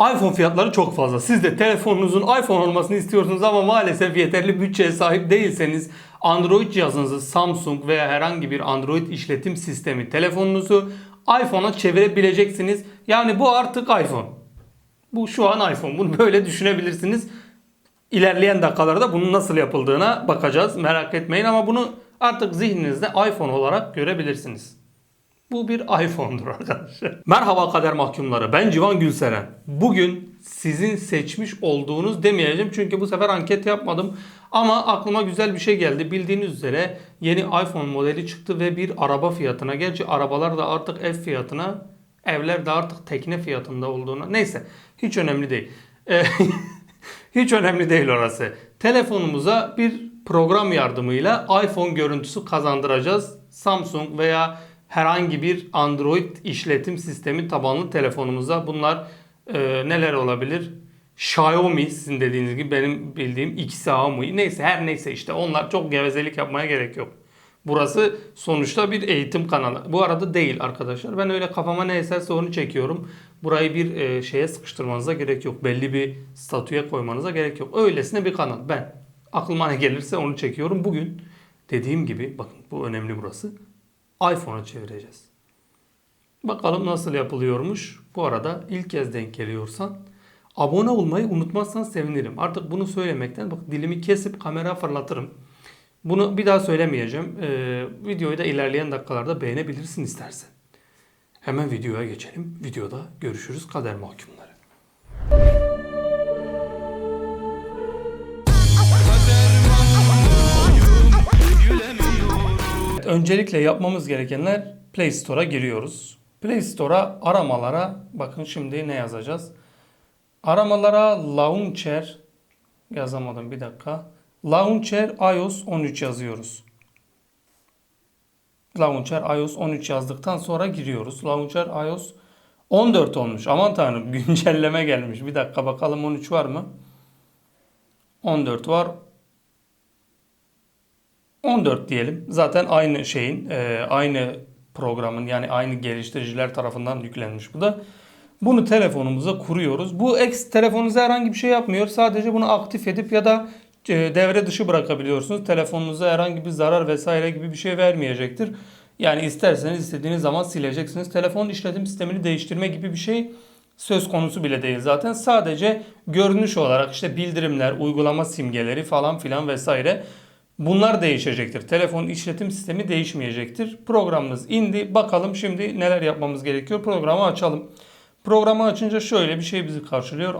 iPhone fiyatları çok fazla. Siz de telefonunuzun iPhone olmasını istiyorsunuz ama maalesef yeterli bütçeye sahip değilseniz Android cihazınızı Samsung veya herhangi bir Android işletim sistemi telefonunuzu iPhone'a çevirebileceksiniz. Yani bu artık iPhone. Bu şu an iPhone. Bunu böyle düşünebilirsiniz. İlerleyen dakikalarda bunun nasıl yapıldığına bakacağız. Merak etmeyin ama bunu artık zihninizde iPhone olarak görebilirsiniz. Bu bir iPhone'dur arkadaşlar. Merhaba kader mahkumları. Ben Civan Gülseren. Bugün sizin seçmiş olduğunuz demeyeceğim çünkü bu sefer anket yapmadım. Ama aklıma güzel bir şey geldi. Bildiğiniz üzere yeni iPhone modeli çıktı ve bir araba fiyatına. Gerçi arabalar da artık ev fiyatına, evler de artık tekne fiyatında olduğuna. Neyse hiç önemli değil. Ee, hiç önemli değil orası. Telefonumuza bir program yardımıyla iPhone görüntüsü kazandıracağız. Samsung veya herhangi bir Android işletim sistemi tabanlı telefonumuza bunlar e, neler olabilir? Xiaomi sizin dediğiniz gibi benim bildiğim Xiaomi neyse her neyse işte onlar çok gevezelik yapmaya gerek yok. Burası sonuçta bir eğitim kanalı. Bu arada değil arkadaşlar. Ben öyle kafama ne eserse onu çekiyorum. Burayı bir e, şeye sıkıştırmanıza gerek yok. Belli bir statüye koymanıza gerek yok. Öylesine bir kanal. Ben aklıma ne gelirse onu çekiyorum. Bugün dediğim gibi bakın bu önemli burası. iPhone'a çevireceğiz. Bakalım nasıl yapılıyormuş. Bu arada ilk kez denk geliyorsan abone olmayı unutmazsan sevinirim. Artık bunu söylemekten bak dilimi kesip kamera fırlatırım. Bunu bir daha söylemeyeceğim. Ee, videoyu da ilerleyen dakikalarda beğenebilirsin istersen. Hemen videoya geçelim. Videoda görüşürüz kader mahkumları. Öncelikle yapmamız gerekenler Play Store'a giriyoruz. Play Store'a aramalara bakın şimdi ne yazacağız? Aramalara Launcher yazamadım bir dakika. Launcher iOS 13 yazıyoruz. Launcher iOS 13 yazdıktan sonra giriyoruz. Launcher iOS 14 olmuş. Aman tanrım güncelleme gelmiş. Bir dakika bakalım 13 var mı? 14 var. 14 diyelim. Zaten aynı şeyin, e, aynı programın yani aynı geliştiriciler tarafından yüklenmiş bu da. Bunu telefonumuza kuruyoruz. Bu X telefonunuza herhangi bir şey yapmıyor. Sadece bunu aktif edip ya da e, devre dışı bırakabiliyorsunuz. Telefonunuza herhangi bir zarar vesaire gibi bir şey vermeyecektir. Yani isterseniz istediğiniz zaman sileceksiniz. Telefon işletim sistemini değiştirme gibi bir şey söz konusu bile değil zaten. Sadece görünüş olarak işte bildirimler, uygulama simgeleri falan filan vesaire bunlar değişecektir. Telefon işletim sistemi değişmeyecektir. Programımız indi. Bakalım şimdi neler yapmamız gerekiyor. Programı açalım. Programı açınca şöyle bir şey bizi karşılıyor.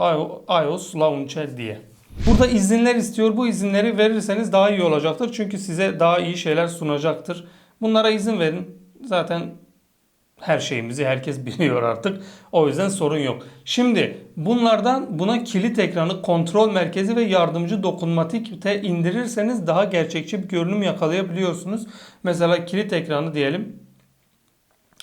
iOS Launcher diye. Burada izinler istiyor. Bu izinleri verirseniz daha iyi olacaktır. Çünkü size daha iyi şeyler sunacaktır. Bunlara izin verin. Zaten her şeyimizi herkes biliyor artık. O yüzden sorun yok. Şimdi bunlardan buna kilit ekranı, kontrol merkezi ve yardımcı dokunmatikte indirirseniz daha gerçekçi bir görünüm yakalayabiliyorsunuz. Mesela kilit ekranı diyelim.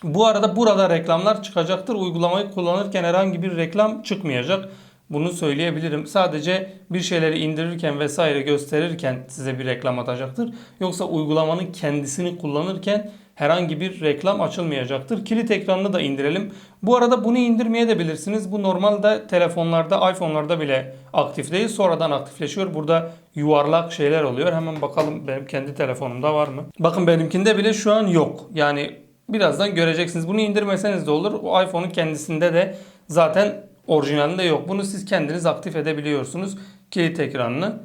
Bu arada burada reklamlar çıkacaktır. Uygulamayı kullanırken herhangi bir reklam çıkmayacak. Bunu söyleyebilirim. Sadece bir şeyleri indirirken vesaire gösterirken size bir reklam atacaktır. Yoksa uygulamanın kendisini kullanırken herhangi bir reklam açılmayacaktır. Kilit ekranını da indirelim. Bu arada bunu indirmeye de bilirsiniz. Bu normalde telefonlarda, iPhone'larda bile aktif değil. Sonradan aktifleşiyor. Burada yuvarlak şeyler oluyor. Hemen bakalım benim kendi telefonumda var mı? Bakın benimkinde bile şu an yok. Yani birazdan göreceksiniz. Bunu indirmeseniz de olur. O iPhone'un kendisinde de zaten orijinalinde yok. Bunu siz kendiniz aktif edebiliyorsunuz. Kilit ekranını.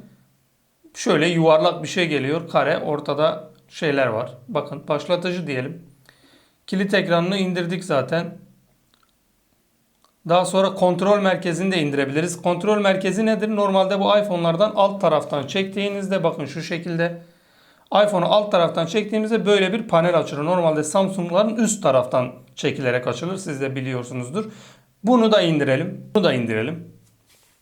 Şöyle yuvarlak bir şey geliyor. Kare. Ortada şeyler var. Bakın başlatıcı diyelim. Kilit ekranını indirdik zaten. Daha sonra kontrol merkezini de indirebiliriz. Kontrol merkezi nedir? Normalde bu iPhone'lardan alt taraftan çektiğinizde bakın şu şekilde iPhone'u alt taraftan çektiğimizde böyle bir panel açılır. Normalde Samsung'ların üst taraftan çekilerek açılır. Siz de biliyorsunuzdur. Bunu da indirelim. Bunu da indirelim.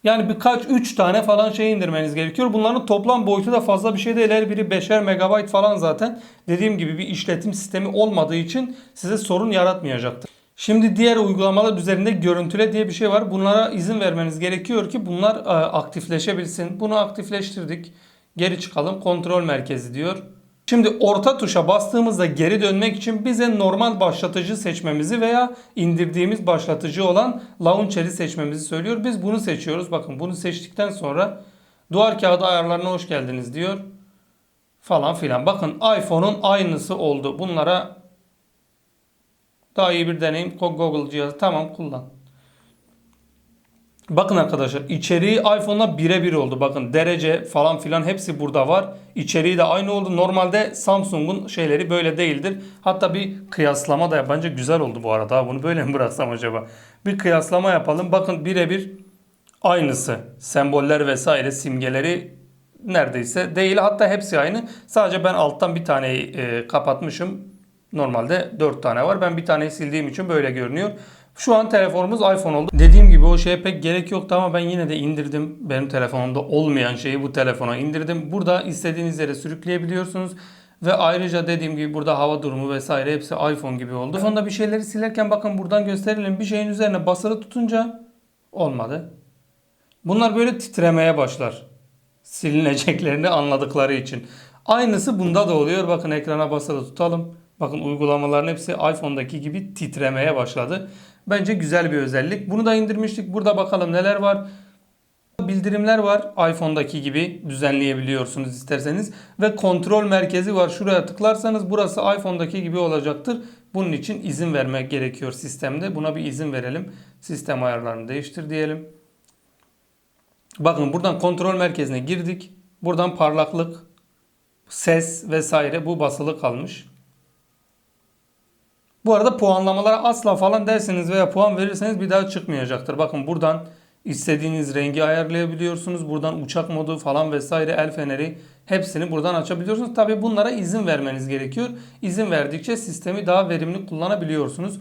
Yani birkaç 3 tane falan şey indirmeniz gerekiyor. Bunların toplam boyutu da fazla bir şey değil. Her biri 5'er megabayt falan zaten. Dediğim gibi bir işletim sistemi olmadığı için size sorun yaratmayacaktır. Şimdi diğer uygulamalar üzerinde görüntüle diye bir şey var. Bunlara izin vermeniz gerekiyor ki bunlar e, aktifleşebilsin. Bunu aktifleştirdik. Geri çıkalım. Kontrol merkezi diyor. Şimdi orta tuşa bastığımızda geri dönmek için bize normal başlatıcı seçmemizi veya indirdiğimiz başlatıcı olan launcher'i seçmemizi söylüyor. Biz bunu seçiyoruz. Bakın bunu seçtikten sonra duvar kağıdı ayarlarına hoş geldiniz diyor. Falan filan. Bakın iPhone'un aynısı oldu. Bunlara daha iyi bir deneyim. Google cihazı tamam kullan. Bakın arkadaşlar içeriği iPhone'la birebir oldu. Bakın derece falan filan hepsi burada var. İçeriği de aynı oldu. Normalde Samsung'un şeyleri böyle değildir. Hatta bir kıyaslama da. Bence güzel oldu bu arada. Bunu böyle mi bıraksam acaba? Bir kıyaslama yapalım. Bakın birebir aynısı. Semboller vesaire simgeleri neredeyse değil. Hatta hepsi aynı. Sadece ben alttan bir taneyi e, kapatmışım. Normalde 4 tane var. Ben bir taneyi sildiğim için böyle görünüyor. Şu an telefonumuz iPhone oldu. Dediğim gibi o şeye pek gerek yoktu ama ben yine de indirdim. Benim telefonumda olmayan şeyi bu telefona indirdim. Burada istediğiniz yere sürükleyebiliyorsunuz. Ve ayrıca dediğim gibi burada hava durumu vesaire hepsi iPhone gibi oldu. Telefonda bir şeyleri silerken bakın buradan gösterelim. Bir şeyin üzerine basılı tutunca olmadı. Bunlar böyle titremeye başlar. Silineceklerini anladıkları için. Aynısı bunda da oluyor. Bakın ekrana basılı tutalım. Bakın uygulamaların hepsi iPhone'daki gibi titremeye başladı. Bence güzel bir özellik. Bunu da indirmiştik. Burada bakalım neler var. Bildirimler var. iPhone'daki gibi düzenleyebiliyorsunuz isterseniz. Ve kontrol merkezi var. Şuraya tıklarsanız burası iPhone'daki gibi olacaktır. Bunun için izin vermek gerekiyor sistemde. Buna bir izin verelim. Sistem ayarlarını değiştir diyelim. Bakın buradan kontrol merkezine girdik. Buradan parlaklık, ses vesaire bu basılı kalmış. Bu arada puanlamalara asla falan derseniz veya puan verirseniz bir daha çıkmayacaktır. Bakın buradan istediğiniz rengi ayarlayabiliyorsunuz. Buradan uçak modu falan vesaire el feneri hepsini buradan açabiliyorsunuz. Tabi bunlara izin vermeniz gerekiyor. İzin verdikçe sistemi daha verimli kullanabiliyorsunuz.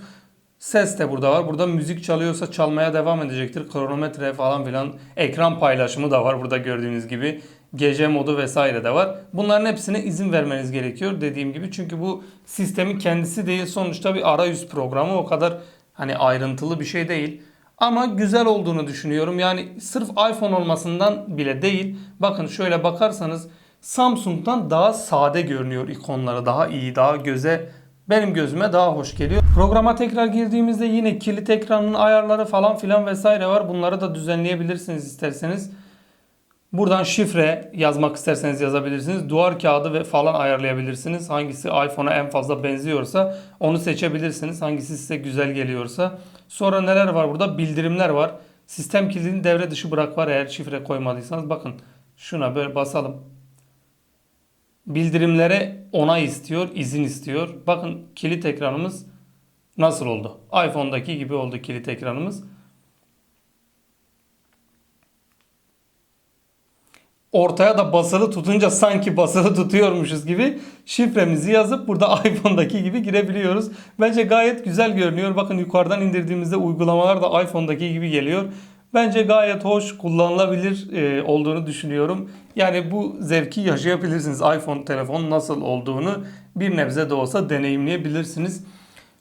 Ses de burada var. Burada müzik çalıyorsa çalmaya devam edecektir. Kronometre falan filan. Ekran paylaşımı da var burada gördüğünüz gibi. Gece modu vesaire de var. Bunların hepsine izin vermeniz gerekiyor dediğim gibi. Çünkü bu sistemin kendisi değil. Sonuçta bir arayüz programı. O kadar hani ayrıntılı bir şey değil. Ama güzel olduğunu düşünüyorum. Yani sırf iPhone olmasından bile değil. Bakın şöyle bakarsanız Samsung'dan daha sade görünüyor ikonları. Daha iyi, daha göze benim gözüme daha hoş geliyor. Programa tekrar girdiğimizde yine kilit ekranının ayarları falan filan vesaire var. Bunları da düzenleyebilirsiniz isterseniz. Buradan şifre yazmak isterseniz yazabilirsiniz. Duvar kağıdı ve falan ayarlayabilirsiniz. Hangisi iPhone'a en fazla benziyorsa onu seçebilirsiniz. Hangisi size güzel geliyorsa. Sonra neler var burada? Bildirimler var. Sistem kilidini devre dışı bırak var eğer şifre koymadıysanız. Bakın şuna böyle basalım. Bildirimlere onay istiyor, izin istiyor. Bakın kilit ekranımız nasıl oldu? iPhone'daki gibi oldu kilit ekranımız. Ortaya da basılı tutunca sanki basılı tutuyormuşuz gibi şifremizi yazıp burada iPhone'daki gibi girebiliyoruz. Bence gayet güzel görünüyor. Bakın yukarıdan indirdiğimizde uygulamalar da iPhone'daki gibi geliyor. Bence gayet hoş, kullanılabilir e, olduğunu düşünüyorum. Yani bu zevki yaşayabilirsiniz. iPhone telefon nasıl olduğunu bir nebze de olsa deneyimleyebilirsiniz.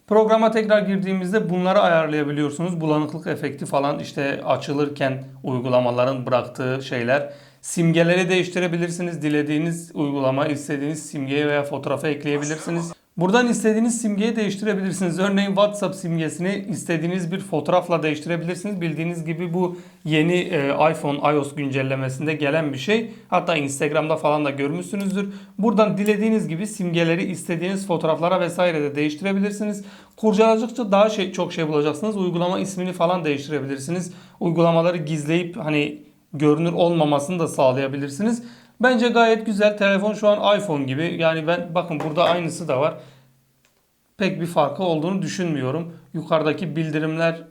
Programa tekrar girdiğimizde bunları ayarlayabiliyorsunuz. Bulanıklık efekti falan işte açılırken uygulamaların bıraktığı şeyler. Simgeleri değiştirebilirsiniz. Dilediğiniz uygulama, istediğiniz simgeyi veya fotoğrafı ekleyebilirsiniz. Buradan istediğiniz simgeyi değiştirebilirsiniz. Örneğin WhatsApp simgesini istediğiniz bir fotoğrafla değiştirebilirsiniz. Bildiğiniz gibi bu yeni e, iPhone iOS güncellemesinde gelen bir şey. Hatta Instagram'da falan da görmüşsünüzdür. Buradan dilediğiniz gibi simgeleri istediğiniz fotoğraflara vesaire de değiştirebilirsiniz. Kurcaladıkça daha şey çok şey bulacaksınız. Uygulama ismini falan değiştirebilirsiniz. Uygulamaları gizleyip hani görünür olmamasını da sağlayabilirsiniz. Bence gayet güzel. Telefon şu an iPhone gibi. Yani ben bakın burada aynısı da var. Pek bir farkı olduğunu düşünmüyorum. Yukarıdaki bildirimler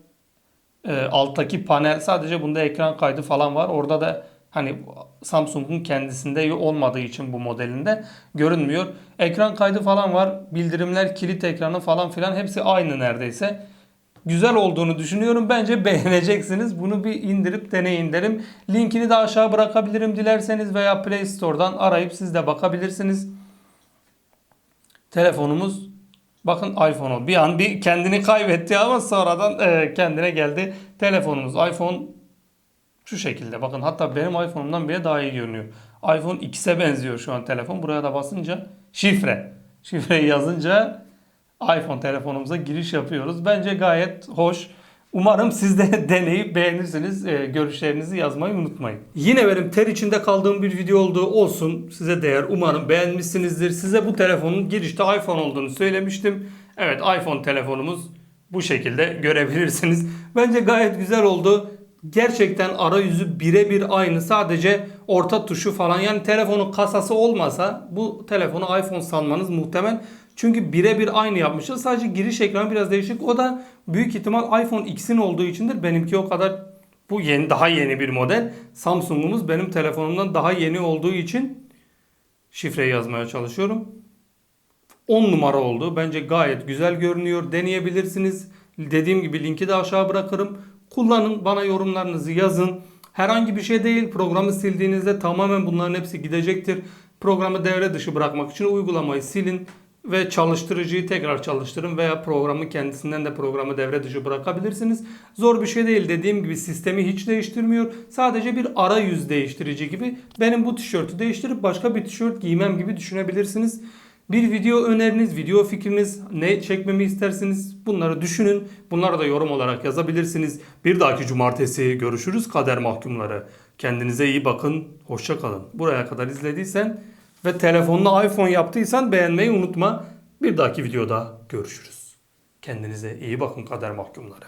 e, alttaki panel sadece bunda ekran kaydı falan var. Orada da hani Samsung'un kendisinde olmadığı için bu modelinde görünmüyor. Ekran kaydı falan var. Bildirimler, kilit ekranı falan filan hepsi aynı neredeyse güzel olduğunu düşünüyorum. Bence beğeneceksiniz. Bunu bir indirip deneyin derim. Linkini de aşağı bırakabilirim dilerseniz veya Play Store'dan arayıp siz de bakabilirsiniz. Telefonumuz bakın iPhone bir an bir kendini kaybetti ama sonradan e, kendine geldi. Telefonumuz iPhone şu şekilde bakın hatta benim iPhone'umdan bile daha iyi görünüyor. iPhone X'e benziyor şu an telefon. Buraya da basınca şifre. Şifreyi yazınca iPhone telefonumuza giriş yapıyoruz. Bence gayet hoş. Umarım siz de deneyip beğenirsiniz. Ee, görüşlerinizi yazmayı unutmayın. Yine benim ter içinde kaldığım bir video olduğu olsun. Size değer. Umarım beğenmişsinizdir. Size bu telefonun girişte iPhone olduğunu söylemiştim. Evet iPhone telefonumuz bu şekilde görebilirsiniz. Bence gayet güzel oldu. Gerçekten arayüzü birebir aynı. Sadece orta tuşu falan. Yani telefonun kasası olmasa bu telefonu iPhone sanmanız muhtemel. Çünkü birebir aynı yapmışız. Sadece giriş ekranı biraz değişik. O da büyük ihtimal iPhone X'in olduğu içindir. Benimki o kadar bu yeni daha yeni bir model. Samsung'umuz benim telefonumdan daha yeni olduğu için şifreyi yazmaya çalışıyorum. 10 numara oldu. Bence gayet güzel görünüyor. Deneyebilirsiniz. Dediğim gibi linki de aşağı bırakırım. Kullanın, bana yorumlarınızı yazın. Herhangi bir şey değil. Programı sildiğinizde tamamen bunların hepsi gidecektir. Programı devre dışı bırakmak için uygulamayı silin ve çalıştırıcıyı tekrar çalıştırın veya programı kendisinden de programı devre dışı bırakabilirsiniz. Zor bir şey değil. Dediğim gibi sistemi hiç değiştirmiyor. Sadece bir arayüz değiştirici gibi. Benim bu tişörtü değiştirip başka bir tişört giymem gibi düşünebilirsiniz. Bir video öneriniz, video fikriniz, ne çekmemi istersiniz bunları düşünün. Bunları da yorum olarak yazabilirsiniz. Bir dahaki cumartesi görüşürüz kader mahkumları. Kendinize iyi bakın, hoşça kalın. Buraya kadar izlediysen ve telefonunu iPhone yaptıysan beğenmeyi unutma. Bir dahaki videoda görüşürüz. Kendinize iyi bakın kader mahkumları.